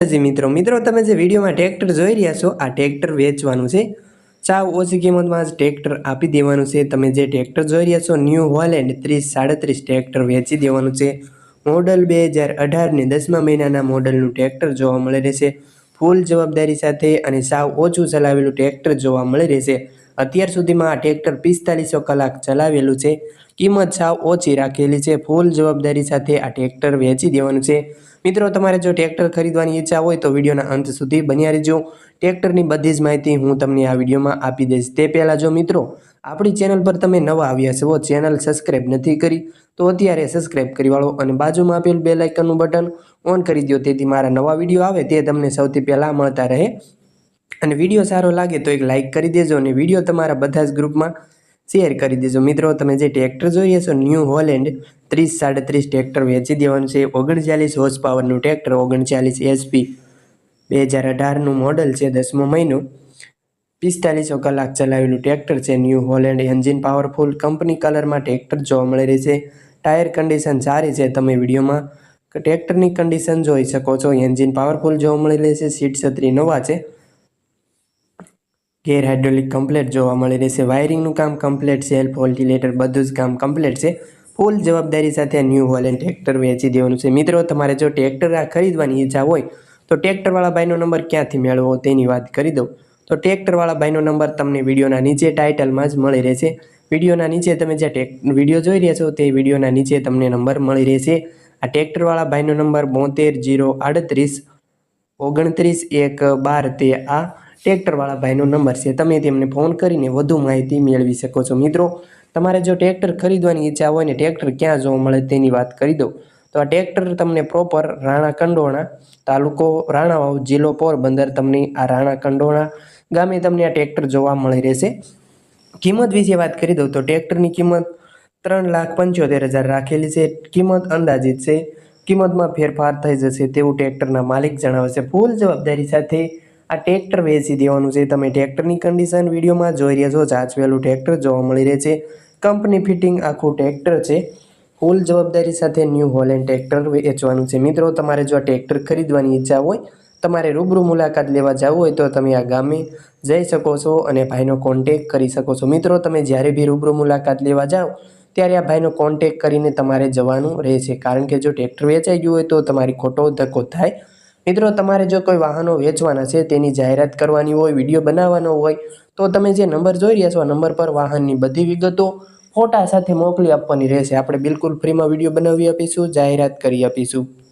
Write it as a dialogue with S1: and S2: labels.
S1: જી મિત્રો મિત્રો, તમે જે વિડીયોમાં ટ્રેક્ટર જોઈ રહ્યા છો, આ ટ્રેક્ટર વેચવાનું છે. સાવ ઓછી કિંમતમાં જ ટ્રેક્ટર આપી દેવાનું છે. તમે જે ટ્રેક્ટર જોઈ રહ્યા છો ન્યૂ હોલેન્ડ ત્રીસ, સાડત્રીસ ટ્રેક્ટર વેચી દેવાનું છે. મોડલ બે હજાર અઢારની દસમા મહિનાના મોડલનું ટ્રેક્ટર જોવા મળી રહેશે. ફૂલ જવાબદારી સાથે અને સાવ ઓછું ચલાવેલું ટ્રેક્ટર જોવા મળી રહેશે. અત્યાર સુધીમાં આ ટ્રેક્ટર પિસ્તાલીસો કલાક ચલાવેલું છે. કિંમત સાવ ઓછી રાખેલી છે. ફૂલ જવાબદારી સાથે આ ટ્રેક્ટર વેચી દેવાનું છે. મિત્રો, તમારે જો ટ્રેક્ટર ખરીદવાની ઈચ્છા હોય તો વિડીયોના અંત સુધી બન્યા રહેજો. ટ્રેક્ટરની બધી જ માહિતી હું તમને આ વિડીયોમાં આપી દઈશ. તે પહેલાં જો મિત્રો, આપણી ચેનલ પર તમે નવા આવ્યા છો, ચેનલ સબસ્ક્રાઈબ નથી કરી, તો અત્યારે સબસ્ક્રાઈબ કરી વાળો અને બાજુમાં આપેલ બે લાઇકનનું બટન ઓન કરી દો તેથી મારા નવા વીડિયો આવે તે તમને સૌથી પહેલાં મળતા રહે. અને વીડિયો સારો લાગે તો એક લાઇક કરી દેજો અને વીડિયો તમારા બધા જ ગ્રુપમાં શેર કરી દેજો. મિત્રો, તમે જે ટ્રેક્ટર જોઈએ છો ન્યૂ હોલેન્ડ ત્રીસ સાડત્રીસ ટ્રેક્ટર વેચી દેવાનું છે. ઓગણચાલીસ હોર્સ પાવરનું ટ્રેક્ટર ઓગણચાલીસ એચપી બે હજાર અઢારનું મોડલ છે, દસમો મહિનો. પિસ્તાલીસો કલાક ચલાવેલું ટ્રેક્ટર છે New Holland engine powerful company કલરમાં ટ્રેક્ટર જોવા મળી રહી છે. ટાયર કન્ડિશન સારી છે, તમે વિડીયોમાં ટ્રેક્ટરની કન્ડિશન જોઈ શકો છો. એન્જિન પાવરફુલ જોવા મળી છે, સીટ છત્રી નવા છે. ગેર હાઇડ્રોલિક કમ્પ્લેટ જોવા મળી રહેશે વાયરિંગનું કામ કમ્પ્લેટ છે સેલ્ફ વોલ્ટિલેટર બધું જ કામ કમ્પ્લેટ છે. ફૂલ જવાબદારી સાથે ન્યૂ હોલેન્ડ ટ્રેક્ટર વેચી દેવાનું છે. મિત્રો, તમારે જો ટ્રેક્ટર આ ખરીદવાની ઈચ્છા હોય, તો ટ્રેક્ટરવાળા ભાઈનો નંબર ક્યાંથી મેળવવો તેની વાત કરી દઉં. તો ટ્રેક્ટરવાળા ભાઈનો નંબર તમને વિડીયોના નીચે ટાઇટલમાં જ મળી રહેશે. વિડીયોના નીચે તમે જે ટેક, વીડિયો જોઈ રહ્યા છો તે વિડીયોના નીચે તમને નંબર મળી રહેશે. આ ટ્રેક્ટરવાળા ભાઈનો નંબર બોતેર જીરો આડત્રીસ, ઓગણત્રીસ એક બાર તે આ ટ્રેક્ટરવાળા ભાઈનો નંબર છે, તમે તેમને ફોન કરીને વધુ માહિતી મેળવી શકો છો. મિત્રો, તમારે જો ટ્રેક્ટર ખરીદવાની ઈચ્છા હોય ને ટ્રેક્ટર ક્યાં જોવા મળે તેની વાત કરી દો તો આ ટ્રેક્ટર તમને પ્રોપર રાણા કંડોણા તાલુકો રાણાવાવ જિલ્લો પોરબંદર તમને આ રાણા કંડોણા ગામે તમને આ ટ્રેક્ટર જોવા મળી રહેશે. કિંમત વિશે વાત કરી દઉં તો ટ્રેક્ટરની કિંમત ત્રણ લાખ પંચોતેર હજાર રાખેલી છે. કિંમત અંદાજિત છે. કિંમતમાં ફેરફાર થઈ જશે તેવું ટ્રેક્ટરના માલિક જણાવે છે. ફૂલ જવાબદારી સાથે આ ટ્રેક્ટર વેચી દેવાનું છે. તમે ટ્રેક્ટરની કન્ડિશન વિડીયોમાં જોઈ રહ્યા છો. જાચવેલું ટ્રેક્ટર જોવા મળી રહે છે. કંપની ફિટિંગ આખું ટ્રેક્ટર છે. ફૂલ જવાબદારી સાથે ન્યૂ હોલેન્ડ ટ્રેક્ટર વેચવાનું છે. મિત્રો, તમારે જો આ ટ્રેક્ટર ખરીદવાની ઈચ્છા હોય, તમારે રૂબરૂ મુલાકાત લેવા જવું હોય તો તમે આ ગામે જઈ શકો છો અને ભાઈનો કોન્ટેક કરી શકો છો. મિત્રો, તમે જ્યારે બી રૂબરૂ મુલાકાત લેવા જાઓ, ત્યારે આ ભાઈનો કોન્ટેક કરીને તમારે જવાનું રહેશે કારણ કે જો ટ્રેક્ટર વેચાઈ ગયું હોય તો તમારી ખોટો ધક્કો થાય મિત્રો, તમારે જો કોઈ વાહનો વેચવાના છે, તેની જાહેરાત કરવાની હોય, વીડિયો બનાવવાનો હોય, તો તમે જે નંબર જોઈ રહ્યા છો, આ નંબર પર વાહનની બધી વિગતો ફોટા સાથે મોકલી આપવાની રહેશે. આપણે બિલકુલ ફ્રીમાં વીડિયો બનાવી આપીશું, જાહેરાત કરી આપીશું.